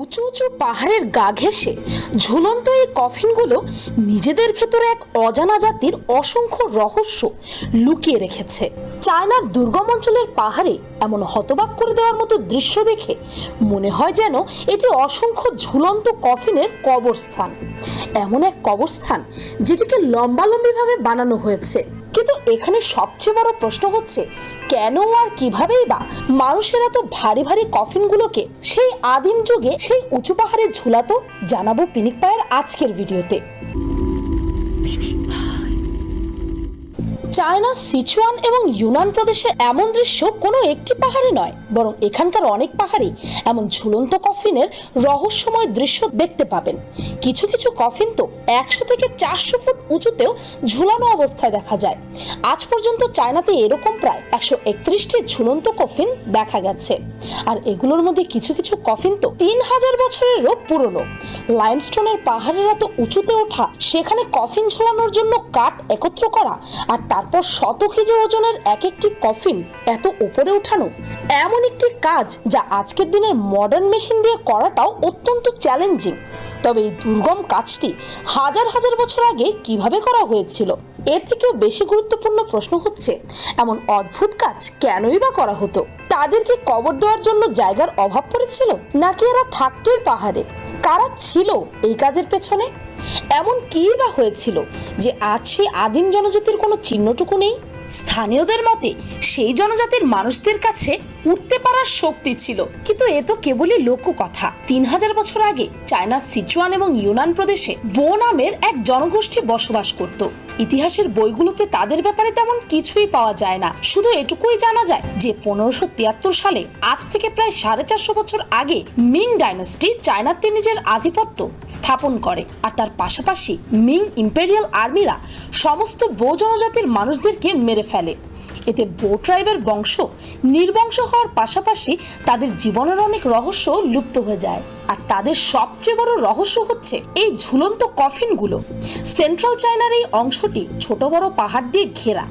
উঁচু উঁচু পাহাড়ের গা ঘেঁষে ঝুলন্ত এই কফিনগুলো নিজেদের ভেতরে এক অজানা জাতির অসংখ্য রহস্য লুকিয়ে রেখেছে। চায়নার দুর্গম অঞ্চলের পাহাড়ে এমন হতবাক করে দেওয়ার মতো দৃশ্য দেখে মনে হয় যেন এটি অসংখ্য ঝুলন্ত কফিনের কবরস্থান। এমন এক কবরস্থান যেটিকে লম্বালম্বিভাবে বানানো হয়েছে। কিন্তু এখানে সবচেয়ে বড় প্রশ্ন হচ্ছে কেন আর কিভাবেই বা? মানুষেরা তো ভারী ভারী কফিনগুলোকে সেই আদিম যুগে সেই উঁচু পাহাড়ে ঝুলাতো, জানাব পিনিক পায়ের আজকের ভিডিওতে। চায়না, সিচুয়ান এবং ইউনান প্রদেশে এমন দৃশ্য কোনো একটি পাহাড়ে নয়, বরং এখানকার অনেক পাহাড়ে এমন ঝুলন্ত কফিনের রহস্যময় দৃশ্য দেখতে পাবেন। কিছু কিছু কফিন তো একশো থেকে চারশো ফুট উঁচুতেও ঝুলানো অবস্থায় দেখা যায়। আজ পর্যন্ত চায়নাতে এরকম প্রায় একশো একত্রিশটি ঝুলন্ত কফিন দেখা গেছে। আর এগুলোর মধ্যে কিছু কিছু কফিন তো তিন হাজার বছরেরও পুরনো। লাইমস্টোনের পাহাড়ের এত উঁচুতে ওঠা, সেখানে কফিন ঝোলানোর জন্য কাঠ একত্র করা আর তারপর শত কেজি ওজনের এক একটি কফিন এত উপরে উঠানো এমন একটি কাজ যা আজকের দিনের মডার্ন মেশিন দিয়ে করাটাও অত্যন্ত চ্যালেঞ্জিং তবে এই দুর্গম কাজটি হাজার হাজার বছর আগে কীভাবে করা হয়েছিল, এর থেকেও বেশি গুরুত্বপূর্ণ প্রশ্ন হচ্ছে, এমন অদ্ভুত কাজ কেনই বা করা হতো? তাদেরকে কবর দেওয়ার জন্য জায়গার অভাব পড়েছিল, নাকি এরা থাকতোই পাহাড়ে? কারা ছিল এই কাজের পেছনে? এমন কি বা হয়েছিল যে আজ সেই আদিম জনজাতির কোনো চিহ্নটুকু নেই? স্থানীয়দের মতে সেই জনজাতির মানুষদের কাছে উঠতে পারার শক্তি ছিল। কিন্তু এ তো কেবলই লোককথা। তিন হাজার বছর আগে চায়নার সিচুয়ান এবং ইউনান প্রদেশে বো নামের এক জনগোষ্ঠী বসবাস করত। ইতিহাসের বইগুলোতে তাদের ব্যাপারে তেমন কিছুই পাওয়া যায় না। শুধু এটুকুই জানা যায় যে পনেরোশো তিয়াত্তর সালে, আজ থেকে প্রায় সাড়ে চারশো বছর আগে মিং ডাইনাস্টি চায়নাতে নিজের আধিপত্য স্থাপন করে। আর তার পাশাপাশি মিং ইম্পেরিয়াল আর্মিরা সমস্ত বৌ জনজাতির মানুষদেরকে মেরে ফেলে। এতে বোট ট্রাইবের বংশ নির্বংশ হওয়ার পাশাপাশি তাদের জীবনের অনেক রহস্য লুপ্ত হয়ে যায়। আর তাদের সবচেয়ে বড় রহস্য হচ্ছে এই ঝুলন্ত কফিনগুলো সেন্ট্রাল চায়নার এই অংশটি ছোট বড় পাহাড় দিয়ে ঘেরা।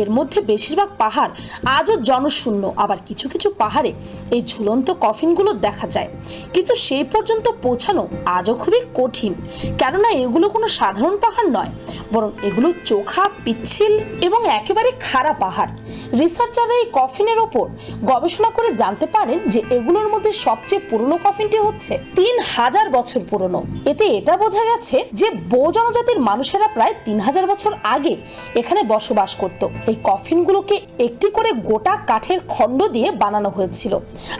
এর মধ্যে বেশিরভাগ পাহাড় আজও জনশূন্য। আবার কিছু কিছু পাহাড়ে এই ঝুলন্ত কফিনগুলো দেখা যায়। কিন্তু সেই পর্যন্ত পৌঁছানো আজও খুবই কঠিন। কেননা এগুলো কোনো সাধারণ পাহাড় নয়, বরং এগুলো চোখা, পিচ্ছিল এবং একেবারে খাড়া পাহাড়। রিসার্চাররা এই কফিনের ওপর গবেষণা করে জানতে পারেন যে এগুলোর মধ্যে সবচেয়ে পুরনো কফিনটি হচ্ছে তিন হাজার বছর পুরনো। এতে এটা বোঝা গেছে যে বো জনজাতির মানুষেরা প্রায় তিন হাজার বছর আগে এখানে বসবাস করত। এই কফিনগুলোকে একটি করে গোটা কাঠের খণ্ড দিয়ে বানানো হয়েছিল।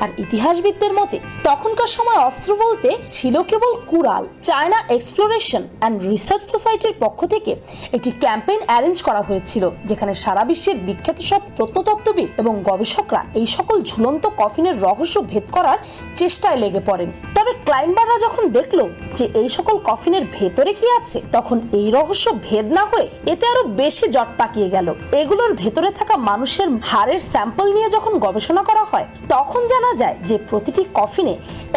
আর ইতিহাসবিদদের মতে, তখনকার সময় অস্ত্র বলতে ছিল কেবল কুড়াল। চায়না এক্সপ্লোরেশন অ্যান্ড রিসার্চ সোসাইটির পক্ষ থেকে একটি ক্যাম্পেইন অ্যারেঞ্জ করা হয়েছিল, যেখানে সারা বিশ্বের বিখ্যাত সব প্রত্নতত্ত্ববিদ এবং গবেষকরা এই সকল ঝুলন্ত কফিনের রহস্য ভেদ করার চেষ্টায় লেগে পড়েন। তবে ক্লাইম্বাররা যখন দেখল যে এই সকল কফিনের ভেতরে কি আছে, তখন এই রহস্য ভেদ না হয়ে এতে আরও বেশি জট পাকিয়ে গেল। এগুলোর ভেতরে থাকা মানুষের হাড়ের স্যাম্পল নিয়ে যখন গবেষণা করা হয়, তখন জানা যায় যে প্রতিটি কফিনে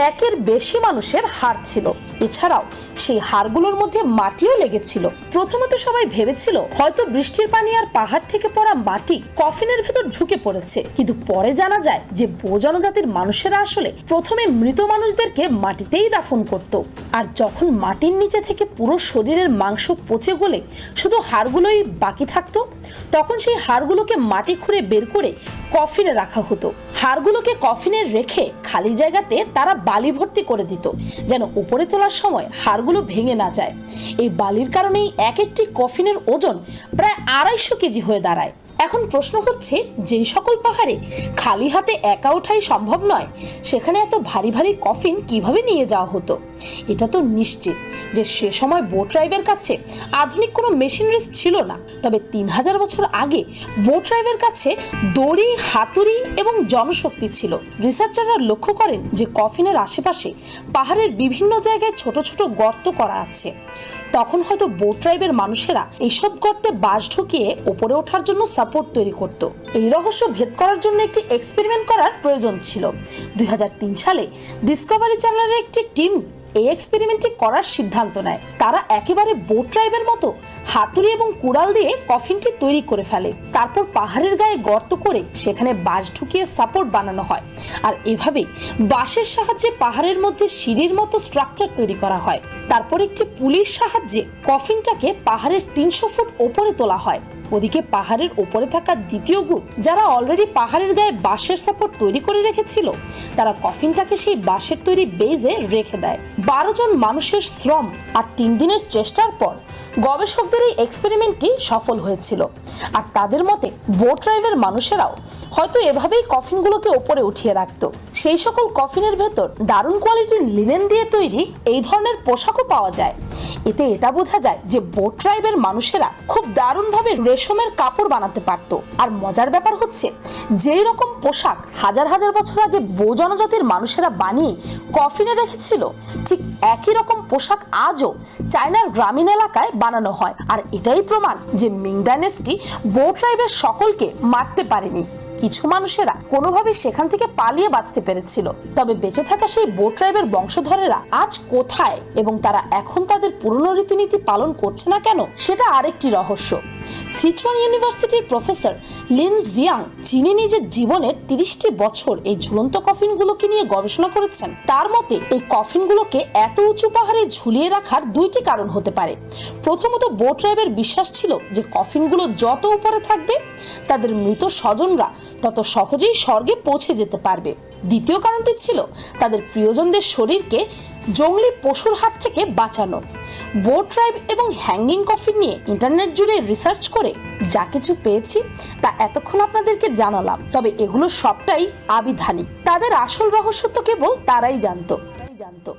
একের বেশি মানুষের হাড় ছিল। এছাড়াও সেই হাড়গুলোর মধ্যে মাটিও লেগেছিল। প্রথমত সবাই ভেবেছিল, হয়তো বৃষ্টির পানি আর পাহাড় থেকে পড়া মাটি কফিনের ভেতর ঝুঁকে পড়েছে। কিন্তু পরে জানা যায় যে বো জনজাতির মানুষেরা আসলে প্রথমে মৃত মানুষদেরকে মাটিতেই দাফন করত। আর যখন মাটির নিচে থেকে পুরো শরীরের মাংস পচে গলে শুধু হাড়গুলোই বাকি থাকতো, তখন সেই হাড়গুলোকে মাটি খুঁড়ে বের করে কফিনে রাখা হতো। হাড়গুলোকে কফিনে রেখে খালি জায়গাতে তারা বালি ভর্তি করে দিত, যেন উপরে তোলার সময় হাড়গুলো ভেঙে না যায়। এই বালির কারণেই এক একটি কফিনের ওজন প্রায় আড়াইশো কেজি হয়ে দাঁড়ায়। এখন প্রশ্ন হচ্ছে, যেই সকল পাহাড়ে খালি হাতে একা ওঠাই সম্ভব নয়, সেখানে এত ভারী ভারী কফিন কীভাবে নিয়ে যাওয়া হতো? এটা তো নিশ্চিত যে সে সময় বোট ড্রাইভের কাছে আধুনিক কোনো মেশিনারিজ ছিল না। তবে তিন হাজার বছর আগে বোট ড্রাইভের কাছে দড়ি, হাতুড়ি এবং জনশক্তি ছিল। রিসার্চাররা লক্ষ্য করেন যে কফিনের আশেপাশে পাহাড়ের বিভিন্ন জায়গায় ছোট ছোট গর্ত করা আছে। তখন হয়তো বোট ট্রাইবের মানুষেরা এইসব গর্তে বাস ঢুকিয়ে ওপরে ওঠার জন্য সাপোর্ট তৈরি করত। এই রহস্য ভেদ করার জন্য একটি এক্সপেরিমেন্ট করার প্রয়োজন ছিল। দুই হাজার তিন সালে ডিসকভারি চ্যানেলের একটি টিম এই এক্সপেরিমেন্টটি করার সিদ্ধান্ত নেয়। তারা একেবারে বোট ড্রাইভের মতো হাতুড়ি এবং কুড়াল দিয়ে কফিনটি তৈরি করে ফেলে। তারপর পাহাড়ের গায়ে গর্ত করে সেখানে বাঁশ ঢুকিয়ে সাপোর্ট বানানো হয়। আর এভাবেই বাঁশের সাহায্যে পাহাড়ের মধ্যে সিঁড়ির মতো স্ট্রাকচার তৈরি করা হয়। তারপর একটি পুলির সাহায্যে কফিনটাকে পাহাড়ের তিনশো ফুট ওপরে তোলা হয়। ওদিকে পাহাড়ের ওপরে থাকা দ্বিতীয় গ্রুপ, যারা অলরেডি পাহাড়ের গায়ে বাঁশের সাপোর্ট তৈরি করে রেখেছিল, তারা কফিনটাকে সেই বাঁশের তৈরি বেজে রেখে দেয়। বারো জন মানুষের শ্রম আর তিন দিনের চেষ্টার পর গবেষকদের এই এক্সপেরিমেন্টটি সফল হয়েছিল। আর তাদের মতে বোট ড্রাইভের মানুষেরাও হয়তো এভাবেই কফিনগুলোকে ওপরে উঠিয়ে রাখত। সেই সকল কফিনের ভেতর দারুণ কোয়ালিটির লিনেন দিয়ে তৈরি এই ধরনের পোশাকও পাওয়া যায়। এতে এটা বোঝা যায় যে বোট ট্রাইবের মানুষেরা খুব দারুণভাবে রেশমের কাপড় বানাতে পারতো। আর মজার ব্যাপার হচ্ছে, যেই রকম পোশাক হাজার হাজার বছর আগে বো জনজাতির মানুষেরা বানিয়ে কফিনে রেখেছিল, ঠিক একই রকম পোশাক আজও চায়নার গ্রামীণ এলাকায় বানানো হয়। আর এটাই প্রমাণ যে মিং ডাইনেস্টি বো ট্রাইবের সকলকে মারতে পারেনি। কিছু মানুষেরা কোনোভাবে সেখান থেকে পালিয়ে বাঁচতে পেরেছিল। তবে বেঁচে থাকা সেই বোট ট্রাইবের বংশধরেরা আজ কোথায় এবং তারা এখন তাদের পুরনো রীতিনীতি পালন করছে না কেন, সেটা আরেকটি রহস্য। সিচুয়ান ইউনিভার্সিটির প্রফেসর লিন জিয়াং যিনি নিজের জীবনের তিরিশটি বছর এই ঝুলন্ত কফিনগুলোকে নিয়ে গবেষণা করেছেন, তার মতে এই কফিনগুলোকে এত উঁচু পাহাড়ে ঝুলিয়ে রাখার দুইটি কারণ হতে পারে। প্রথমত, বোট ট্রাইবের বিশ্বাস ছিল যে কফিনগুলো যত উপরে থাকবে, তাদের মৃত স্বজনরা তত সহজেই স্বর্গে পৌঁছে যেতে পারবে। দ্বিতীয় কারণটি ছিল তাদের প্রিয়জনদের শরীরকে জঙ্গলি পশুর হাত থেকে বাঁচানো। বোট ট্রাইব এবং হ্যাঙ্গিং কফি নিয়ে ইন্টারনেট জুড়ে রিসার্চ করে যা কিছু পেয়েছি তা এতক্ষণ আপনাদেরকে জানালাম। তবে এগুলো সবটাই আবিধানিক। তাদের আসল রহস্য তো কেবল তারাই জানতো। জানতো।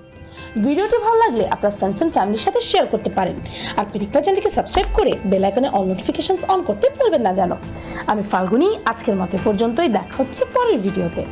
ভিডিওটি ভালো লাগলে আপনার ফ্রেন্ডস এন্ড ফ্যামিলির সাথে শেয়ার করতে পারেন। আর পিরিকপা চ্যানেলকে সাবস্ক্রাইব করে বেল আইকনে অল নোটিফিকেশনস অন করতে ভুলবেন না জানো। আমি ফাল্গুনি, আজকের মতো পর্যন্তই। দেখা হচ্ছে পরের ভিডিওতে